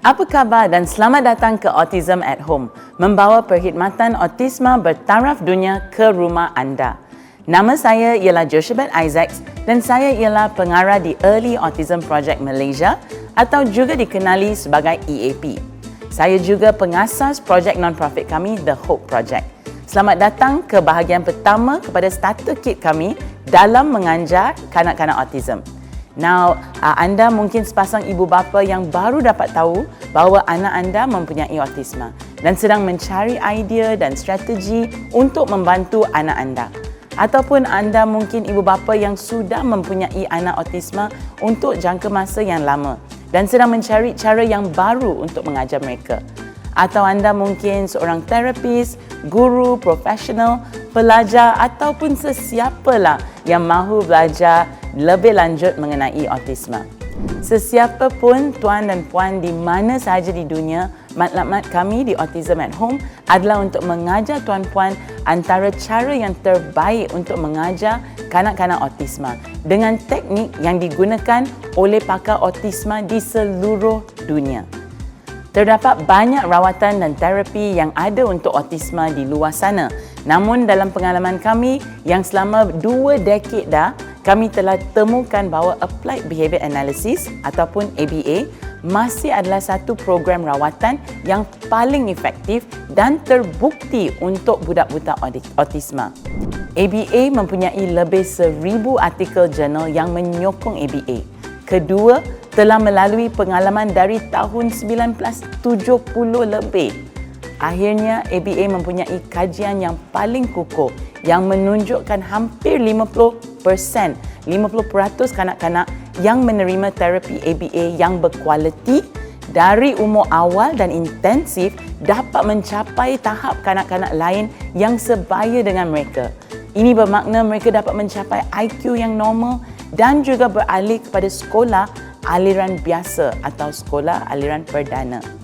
Apa khabar dan selamat datang ke Autism at Home, membawa perkhidmatan autisma bertaraf dunia ke rumah anda. Nama saya ialah Joshebet Isaacs dan saya ialah pengarah di Early Autism Project Malaysia atau juga dikenali sebagai EAP. Saya juga pengasas projek non-profit kami, The Hope Project. Selamat datang ke bahagian pertama kepada starter kit kami dalam mengajar kanak-kanak autism. Now, uh, anda mungkin sepasang ibu bapa yang baru dapat tahu bahawa anak anda mempunyai autisma dan sedang mencari idea dan strategi untuk membantu anak anda. Ataupun anda mungkin ibu bapa yang sudah mempunyai anak autisma untuk jangka masa yang lama dan sedang mencari cara yang baru untuk mengajar mereka. Atau anda mungkin seorang terapis, guru, profesional, pelajar ataupun sesiapalah yang mahu belajar lebih lanjut mengenai autisma. Sesiapa pun tuan dan puan di mana sahaja di dunia, matlamat kami di Autism at Home adalah untuk mengajar tuan puan antara cara yang terbaik untuk mengajar kanak-kanak autisma dengan teknik yang digunakan oleh pakar autisma di seluruh dunia. Terdapat banyak rawatan dan terapi yang ada untuk autisma di luar sana. Namun dalam pengalaman kami yang selama dua dekad dah, kami telah temukan bahawa Applied Behavior Analysis ataupun ABA masih adalah satu program rawatan yang paling efektif dan terbukti untuk budak-budak autisma. ABA mempunyai lebih seribu artikel jurnal yang menyokong ABA. Kedua, telah melalui pengalaman dari tahun 1970 lebih. Akhirnya, ABA mempunyai kajian yang paling kukuh yang menunjukkan hampir 50%, 50% kanak-kanak yang menerima terapi ABA yang berkualiti dari umur awal dan intensif dapat mencapai tahap kanak-kanak lain yang sebaya dengan mereka. Ini bermakna mereka dapat mencapai IQ yang normal dan juga beralih kepada sekolah aliran biasa atau sekolah aliran perdana.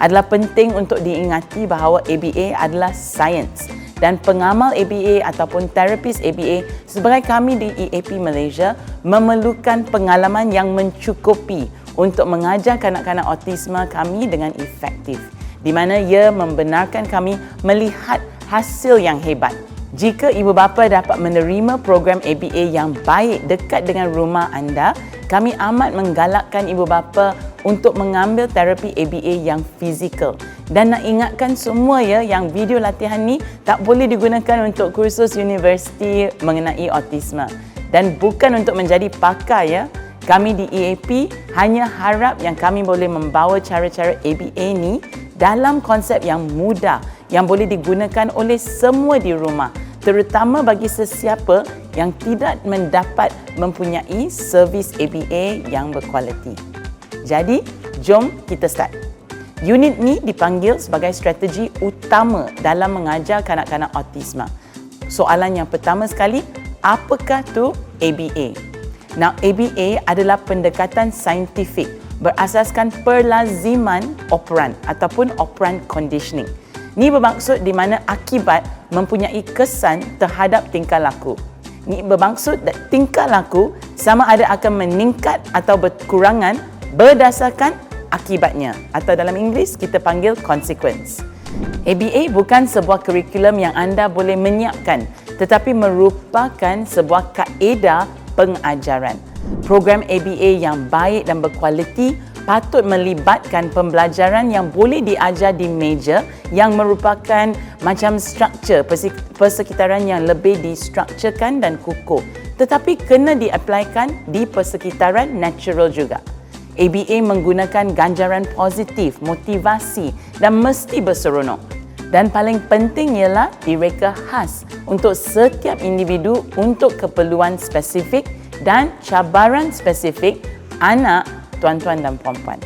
Adalah penting untuk diingati bahawa ABA adalah sains dan pengamal ABA ataupun terapis ABA sebagai kami di EAP Malaysia memerlukan pengalaman yang mencukupi untuk mengajar kanak-kanak autisma kami dengan efektif di mana ia membenarkan kami melihat hasil yang hebat. Jika ibu bapa dapat menerima program ABA yang baik dekat dengan rumah anda, kami amat menggalakkan ibu bapa untuk mengambil terapi ABA yang fizikal. Dan nak ingatkan semua ya yang video latihan ni tak boleh digunakan untuk kursus universiti mengenai autisma dan bukan untuk menjadi pakar ya. Kami di EAP hanya harap yang kami boleh membawa cara-cara ABA ni dalam konsep yang mudah yang boleh digunakan oleh semua di rumah terutama bagi sesiapa yang tidak mendapat mempunyai servis ABA yang berkualiti. Jadi, jom kita start. Unit ni dipanggil sebagai strategi utama dalam mengajar kanak-kanak autisma. Soalan yang pertama sekali, apakah tu ABA? Now, ABA adalah pendekatan saintifik berasaskan perlaziman operan ataupun operan conditioning. Ini bermaksud di mana akibat mempunyai kesan terhadap tingkah laku. Ini bermaksud tingkah laku sama ada akan meningkat atau berkurangan berdasarkan akibatnya atau dalam Inggeris kita panggil consequence. ABA bukan sebuah kurikulum yang anda boleh menyiapkan tetapi merupakan sebuah kaedah pengajaran. Program ABA yang baik dan berkualiti patut melibatkan pembelajaran yang boleh diajar di meja yang merupakan macam struktur persekitaran yang lebih distrukturkan dan kukuh tetapi kena diaplikan di persekitaran natural juga. ABA menggunakan ganjaran positif, motivasi dan mesti berseronok. Dan paling penting ialah direka khas untuk setiap individu untuk keperluan spesifik dan cabaran spesifik anak tuan-tuan dan puan-puan.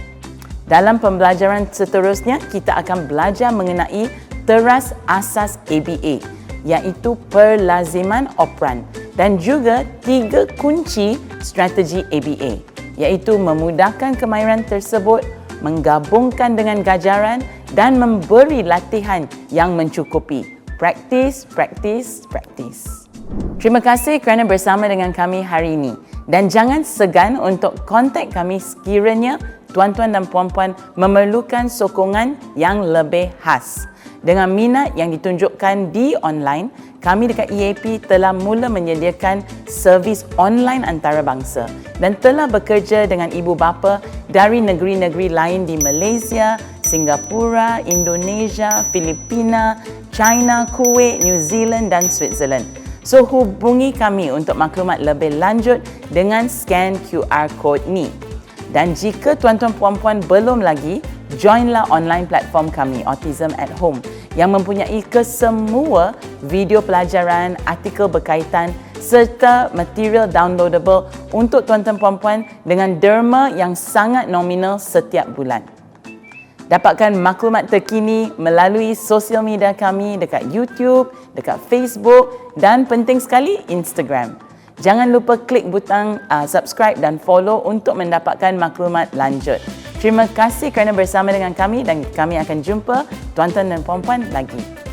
Dalam pembelajaran seterusnya, kita akan belajar mengenai teras asas ABA iaitu perlaziman operan dan juga tiga kunci strategi ABA iaitu memudahkan kemahiran tersebut, menggabungkan dengan gajaran dan memberi latihan yang mencukupi. Practice, practice, practice. Terima kasih kerana bersama dengan kami hari ini dan jangan segan untuk kontak kami sekiranya tuan-tuan dan puan-puan memerlukan sokongan yang lebih khas. Dengan minat yang ditunjukkan di online, kami dekat EAP telah mula menyediakan servis online antarabangsa dan telah bekerja dengan ibu bapa dari negeri-negeri lain di Malaysia, Singapura, Indonesia, Filipina, China, Kuwait, New Zealand dan Switzerland. So hubungi kami untuk maklumat lebih lanjut dengan scan QR code ni. Dan jika tuan-tuan puan-puan belum lagi, joinlah online platform kami Autism at Home yang mempunyai kesemua video pelajaran, artikel berkaitan serta material downloadable untuk tuan-tuan puan-puan dengan derma yang sangat nominal setiap bulan. Dapatkan maklumat terkini melalui sosial media kami dekat YouTube, dekat Facebook dan penting sekali Instagram. Jangan lupa klik butang uh, subscribe dan follow untuk mendapatkan maklumat lanjut. Terima kasih kerana bersama dengan kami dan kami akan jumpa tuan-tuan dan puan-puan lagi.